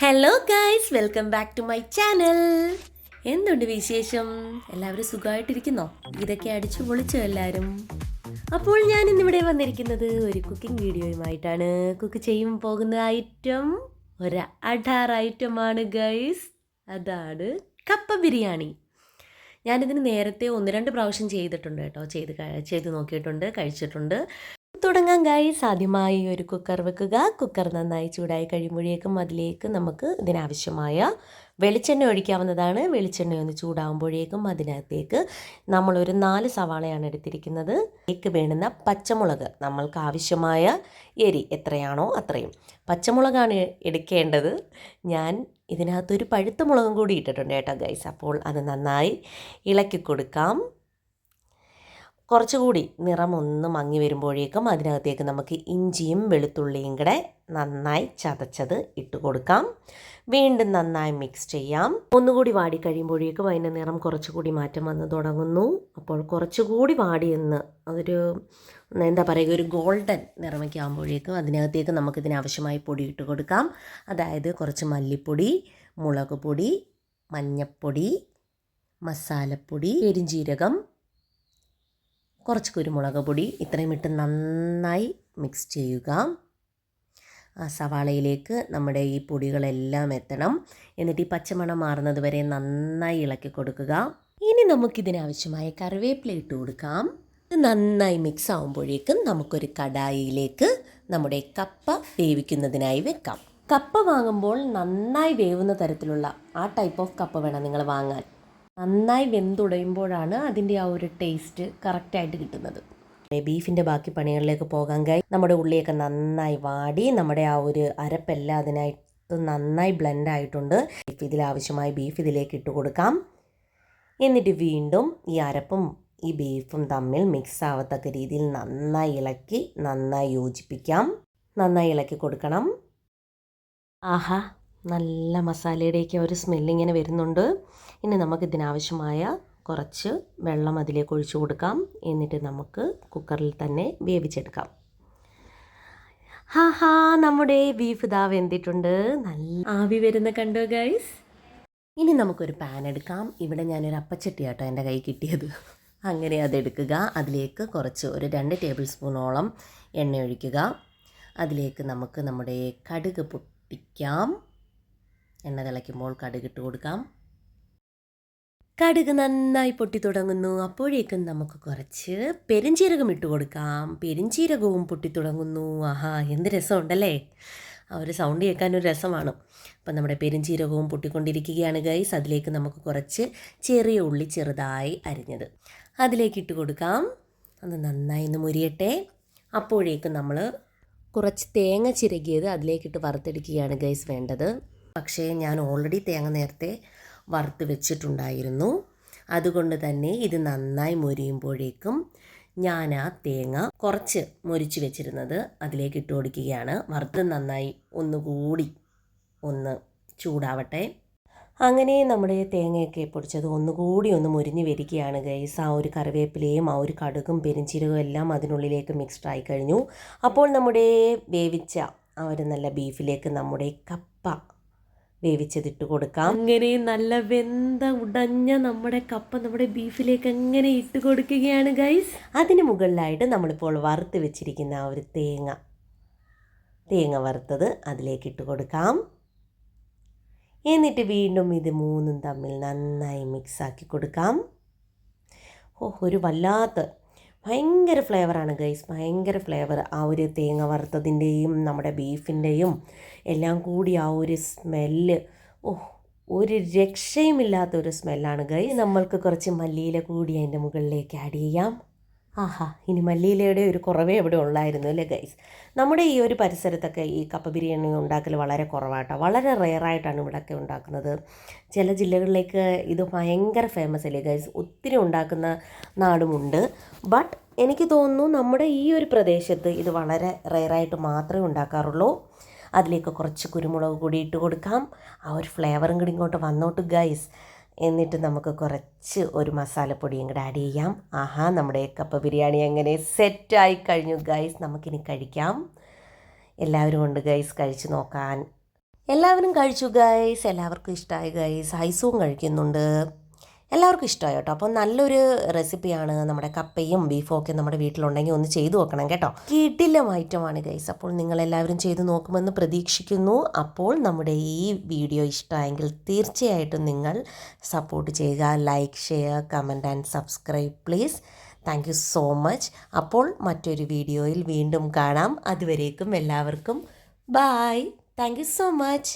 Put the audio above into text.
Hello guys welcome back to my channel എന്തുണ്ട് വിശേഷം? എല്ലാവരും സുഖമായിട്ടിരിക്കുന്നോ? ഇതൊക്കെ അടിച്ചു പൊളിച്ചോ എല്ലാവരും? അപ്പോൾ ഞാൻ ഇന്നിവിടെ വന്നിരിക്കുന്നത് ഒരു കുക്കിംഗ് വീഡിയോയുമായിട്ടാണ് കുക്ക് ചെയ്യും പോകുന്ന ഐറ്റം ഒരു അഡാർ ഐറ്റമാണ് ഗൈസ് അതാണ് കപ്പ ബിരിയാണി. ഞാനിതിന് നേരത്തെ ഒന്ന് രണ്ട് പ്രാവശ്യം ചെയ്തിട്ടുണ്ട് കേട്ടോ. ചെയ്ത് ചെയ്ത് നോക്കിയിട്ടുണ്ട് കഴിച്ചിട്ടുണ്ട്. തുടങ്ങാൻ ഗൈസ് ആദ്യമായി ഒരു കുക്കർ വെക്കുക. കുക്കർ നന്നായി ചൂടായി കഴിയുമ്പോഴേക്കും അതിലേക്ക് നമുക്ക് ഇതിനാവശ്യമായ വെളിച്ചെണ്ണ ഒഴിക്കാവുന്നതാണ്. വെളിച്ചെണ്ണ ഒന്ന് ചൂടാകുമ്പോഴേക്കും അതിനകത്തേക്ക് നമ്മളൊരു നാല് സവാളയാണ് എടുത്തിരിക്കുന്നത്. ഇതിലേക്ക് വേണ്ടുന്ന പച്ചമുളക് നമ്മൾക്ക് ആവശ്യമായ എരി എത്രയാണോ അത്രയും. പച്ചമുളകാണ് എടുക്കേണ്ടത്. ഞാൻ ഇതിനകത്തൊരു പഴുത്ത മുളകും കൂടി ഇട്ടിട്ടുണ്ട് കേട്ടോ ഗൈസ് അപ്പോൾ അത് നന്നായി ഇളക്കി കൊടുക്കാം. കുറച്ചുകൂടി നിറമൊന്ന് മങ്ങി വരുമ്പോഴേക്കും അതിനകത്തേക്ക് നമുക്ക് ഇഞ്ചിയും വെളുത്തുള്ളിയും കൂടെ നന്നായി ചതച്ചത് ഇട്ട് കൊടുക്കാം. വീണ്ടും നന്നായി മിക്സ് ചെയ്യാം. ഒന്നുകൂടി വാടി കഴിയുമ്പോഴേക്കും അതിന്റെ നിറം കുറച്ചുകൂടി മാറ്റം വന്ന് തുടങ്ങുന്നു. അപ്പോൾ കുറച്ചുകൂടി വാടിയെന്ന് അതൊരു എന്താ പറയുക ഒരു ഗോൾഡൻ നിറമൊക്കെ ആകുമ്പോഴേക്കും അതിനകത്തേക്ക് നമുക്കിതിന് ആവശ്യമായി പൊടി ഇട്ട് കൊടുക്കാം. അതായത് കുറച്ച് മല്ലിപ്പൊടി മുളക് പൊടി മഞ്ഞപ്പൊടി മസാലപ്പൊടി പെരിഞ്ജീരകം കുറച്ച് കുരുമുളക് പൊടി ഇത്രയും ഇട്ട് നന്നായി മിക്സ് ചെയ്യുക. ആ സവാളയിലേക്ക് നമ്മുടെ ഈ പൊടികളെല്ലാം എത്തണം. എന്നിട്ട് ഈ പച്ചമണം മാറുന്നത് വരെ നന്നായി ഇളക്കി കൊടുക്കുക. ഇനി നമുക്കിതിനാവശ്യമായ കറിവേപ്പില ഇട്ട് കൊടുക്കാം. ഇത് നന്നായി മിക്സ് ആകുമ്പോഴേക്കും നമുക്കൊരു കടായിയിലേക്ക് നമ്മുടെ കപ്പ വേവിക്കുന്നതിനായി വെക്കാം. കപ്പ വാങ്ങുമ്പോൾ നന്നായി വേവുന്ന തരത്തിലുള്ള ആ ടൈപ്പ് ഓഫ് കപ്പ വേണം നിങ്ങൾ വാങ്ങാൻ. നന്നായി വെന്തുടയുമ്പോഴാണ് അതിന്റെ ആ ഒരു ടേസ്റ്റ് കറക്റ്റായിട്ട് കിട്ടുന്നത്. ബീഫിന്റെ ബാക്കി പണികളിലേക്ക് പോകാൻ കഴി നമ്മുടെ ഉള്ളിയൊക്കെ നന്നായി വാടി. നമ്മുടെ ആ ഒരു അരപ്പെല്ലാം അതിനായിട്ട് നന്നായി ബ്ലെൻഡ് ആയിട്ടുണ്ട്. ഇതിൽ ആവശ്യമായ ബീഫ് ഇതിലേക്ക് ഇട്ട് കൊടുക്കാം. എന്നിട്ട് വീണ്ടും ഈ അരപ്പും ഈ ബീഫും തമ്മിൽ മിക്സ് ആവത്തക്ക രീതിയിൽ നന്നായി ഇളക്കി നന്നായി യോജിപ്പിക്കാം. നന്നായി ഇളക്കി കൊടുക്കണം. ആഹാ നല്ല മസാലയുടെയൊക്കെ ഒരു സ്മെല്ലിങ്ങനെ വരുന്നുണ്ട്. ഇനി നമുക്ക് ഇതിനാവശ്യമായ കുറച്ച് വെള്ളം അതിലേക്ക് ഒഴിച്ചു കൊടുക്കാം. എന്നിട്ട് നമുക്ക് കുക്കറിൽ തന്നെ വേവിച്ചെടുക്കാം. ഹാ ഹാ നമ്മുടെ ബീഫ് ദാ വെന്തിട്ടുണ്ട്. നല്ല ആവി വരുന്ന കണ്ടോ ഗൈസ് ഇനി നമുക്കൊരു പാൻ എടുക്കാം. ഇവിടെ ഞാനൊരു അപ്പച്ചട്ടി കേട്ടോ എന്റെ കൈ കിട്ടിയത്. അങ്ങനെ അതെടുക്കുക. അതിലേക്ക് കുറച്ച് ഒരു രണ്ട് ടേബിൾ സ്പൂണോളം എണ്ണ ഒഴിക്കുക. അതിലേക്ക് നമുക്ക് നമ്മുടെ കടുക് പൊട്ടിക്കാം. എണ്ണ തിളയ്ക്കുമ്പോൾ കടുക് ഇട്ട് കൊടുക്കാം. കടുക് നന്നായി പൊട്ടി തുടങ്ങുന്നു. അപ്പോഴേക്കും നമുക്ക് കുറച്ച് പെരിഞ്ചീരകം ഇട്ട് കൊടുക്കാം. പെരിഞ്ചീരകവും പൊട്ടി തുടങ്ങുന്നു. ആഹാ എന്ത് രസമുണ്ടല്ലേ? ആ ഒരു സൗണ്ട് കേൾക്കാൻ ഒരു രസമാണ്. അപ്പം നമ്മുടെ പെരിഞ്ചീരകവും പൊട്ടിക്കൊണ്ടിരിക്കുകയാണ് ഗൈസ് അതിലേക്ക് നമുക്ക് കുറച്ച് ചെറിയ ഉള്ളി ചെറുതായി അരിഞ്ഞത്. അതിലേക്ക് ഇട്ട് കൊടുക്കാം. അത് നന്നായി ഒന്ന് മുരിയട്ടെ. അപ്പോഴേക്കും നമ്മൾ കുറച്ച് തേങ്ങ ചിരകിയത് അതിലേക്കിട്ട് വറുത്തെടുക്കുകയാണ് ഗൈസ് വേണ്ടത്. പക്ഷേ ഞാൻ ഓൾറെഡി തേങ്ങ നേരത്തെ വറുത്ത് വെച്ചിട്ടുണ്ടായിരുന്നു. അതുകൊണ്ട് തന്നെ ഇത് നന്നായി മൊരിയുമ്പോഴേക്കും ഞാൻ ആ തേങ്ങ കുറച്ച് മൊരിച്ച് വെച്ചിരുന്നത് അതിലേക്ക് ഇട്ട് കൊടുക്കുകയാണ്. വറുത്ത് നന്നായി ഒന്നുകൂടി ഒന്ന് ചൂടാവട്ടെ. അങ്ങനെ നമ്മുടെ തേങ്ങയൊക്കെ പൊടിച്ചത് ഒന്നുകൂടി ഒന്ന് മുരിഞ്ഞ് വരികയാണ് ഗൈസ് ആ ഒരു കറിവേപ്പിലയും ആ ഒരു കടുകും പെരിഞ്ചീരകവും എല്ലാം അതിനുള്ളിലേക്ക് മിക്സ്ഡ് ആയി കഴിഞ്ഞു. അപ്പോൾ നമ്മുടെ വേവിച്ച ആ ഒരു നല്ല ബീഫിലേക്ക് നമ്മുടെ കപ്പ വേവിച്ചതിട്ട് കൊടുക്കാം. അങ്ങനെ നല്ല വെന്ത ഉടഞ്ഞ നമ്മുടെ കപ്പ നമ്മുടെ ബീഫിലേക്ക് അങ്ങനെ ഇട്ട് കൊടുക്കുകയാണ് ഗൈസ് അതിന് മുകളിലായിട്ട് നമ്മളിപ്പോൾ വറുത്ത് വെച്ചിരിക്കുന്ന ആ ഒരു തേങ്ങ. തേങ്ങ വറുത്തത് അതിലേക്ക് ഇട്ട് കൊടുക്കാം. എന്നിട്ട് വീണ്ടും ഇത് മൂന്നും തമ്മിൽ നന്നായി മിക്സാക്കി കൊടുക്കാം. ഓ ഒരു വല്ലാത്ത ഭയങ്കര ഫ്ലേവറാണ് ഗൈസ്. ഭയങ്കര ഫ്ലേവർ. ആ ഒരു തേങ്ങ വറുത്തതിന്റെയും നമ്മുടെ ബീഫിന്റെയും എല്ലാം കൂടി ആ ഒരു സ്മെല്ല്. ഓ ഒരു രക്ഷയുമില്ലാത്ത ഒരു സ്മെല്ലാണ് ഗൈസ്. നമ്മൾക്ക് കുറച്ച് മല്ലിയില കൂടി അതിന്റെ മുകളിലേക്ക് ആഡ് ചെയ്യാം. ആഹാ ഇനി മല്ലിയിലയുടെ ഒരു കുറവേ ഇവിടെ ഉള്ളായിരുന്നു അല്ലേ ഗൈസ് നമ്മുടെ ഈ ഒരു പരിസരത്തൊക്കെ ഈ കപ്പ ബിരിയാണി ഉണ്ടാക്കൽ വളരെ കുറവാട്ടോ. വളരെ റെയറായിട്ടാണ് ഇവിടെയൊക്കെ ഉണ്ടാക്കുന്നത്. ചില ജില്ലകളിലേക്ക് ഇത് ഭയങ്കര ഫേമസ് അല്ലേ ഗൈസ് ഒത്തിരി ഉണ്ടാക്കുന്ന നാടുമുണ്ട് ബട്ട് എനിക്ക് തോന്നുന്നു നമ്മുടെ ഈ ഒരു പ്രദേശത്ത് ഇത് വളരെ റെയറായിട്ട് മാത്രമേ ഉണ്ടാക്കാറുള്ളൂ. അതിലേക്ക് കുറച്ച് കുരുമുളക് കൂടി ഇട്ട് കൊടുക്കാം. ആ ഒരു ഫ്ലേവറും കൂടി ഇങ്ങോട്ട് വന്നോട്ട് ഗൈസ് എന്നിട്ട് നമുക്ക് കുറച്ച് ഒരു മസാലപ്പൊടിയും കൂടെ ആഡ് ചെയ്യാം. ആഹാ നമ്മുടെ കപ്പ ബിരിയാണി അങ്ങനെ സെറ്റായി കഴിഞ്ഞു. ഗൈസ് നമുക്കിനി കഴിക്കാം. എല്ലാവരും ഉണ്ട് ഗൈസ് കഴിച്ച് നോക്കാൻ. എല്ലാവരും കഴിച്ചു ഗൈസ് എല്ലാവർക്കും ഇഷ്ടമായി ഗൈസ് ഐസും കഴിക്കുന്നുണ്ട്. എല്ലാവർക്കും ഇഷ്ടമായി കേട്ടോ. അപ്പോൾ നല്ലൊരു റെസിപ്പിയാണ് നമ്മുടെ കപ്പയും ബീഫും ഒക്കെ നമ്മുടെ വീട്ടിലുണ്ടെങ്കിൽ ഒന്ന് ചെയ്തു നോക്കണം കേട്ടോ. കിടിലം ഐറ്റമാണ് ഗൈസ് അപ്പോൾ നിങ്ങൾ എല്ലാവരും ചെയ്തു നോക്കുമെന്ന് പ്രതീക്ഷിക്കുന്നു. അപ്പോൾ നമ്മുടെ ഈ വീഡിയോ ഇഷ്ടമായെങ്കിൽ തീർച്ചയായിട്ടും നിങ്ങൾ സപ്പോർട്ട് ചെയ്യുക. Like share comment and subscribe please thank you so much അപ്പോൾ മറ്റൊരു വീഡിയോയിൽ വീണ്ടും കാണാം. അതുവരേക്കും എല്ലാവർക്കും bye thank you so much